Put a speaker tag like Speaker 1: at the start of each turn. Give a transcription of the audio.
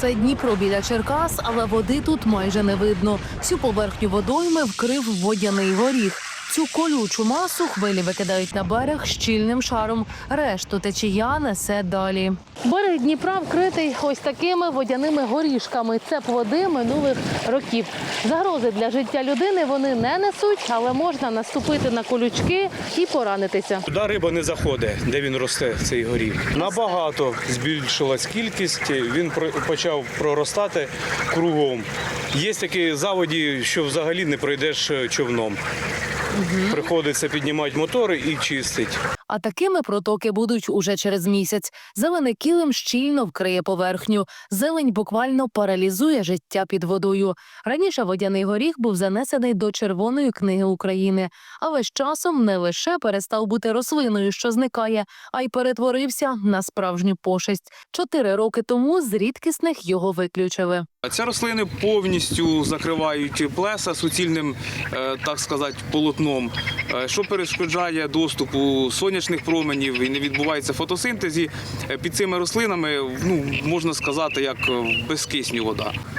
Speaker 1: Це Дніпро біля Черкас, але води тут майже не видно. Всю поверхню водойми вкрив водяний горіх. Цю колючу масу хвилі викидають на берег щільним шаром. Решту течія несе далі. Берег Дніпра вкритий ось такими водяними горішками. Це плоди минулих років. Загрози для життя людини вони не несуть, але можна наступити на колючки і поранитися.
Speaker 2: Туди риба не заходить, де він росте, цей горіх. Набагато збільшилась кількість, він почав проростати кругом. Є такі заводі, що взагалі не пройдеш е, човном. Приходиться піднімати мотори і чистити.
Speaker 1: А такими протоки будуть уже через місяць. Зелений килим щільно вкриє поверхню. Зелень буквально паралізує життя під водою. Раніше водяний горіх був занесений до Червоної книги України, але з часом не лише перестав бути рослиною, що зникає, а й перетворився на справжню пошесть. Чотири роки тому з рідкісних його виключили.
Speaker 3: Ці рослини повністю закривають плеса суцільним, е, так сказати, полотном, е, що перешкоджає доступу сонячних променів і не відбувається фотосинтезі. Е, Під цими рослинами ну, можна сказати, як е, безкисню вода.